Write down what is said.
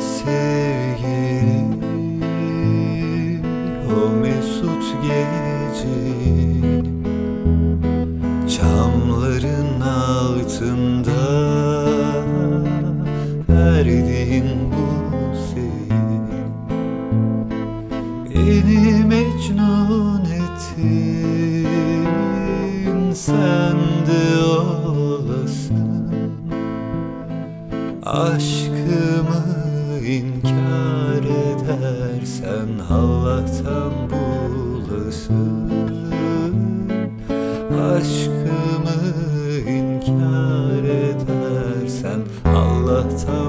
sevgili O mesut gece Çamların altında Verdiğin bu sevgi. Beni mecnun ettin Sen de olasın Aşkımı inkar edersen Allah'tan bulasın. Aşkımı inkar edersen Allah'tan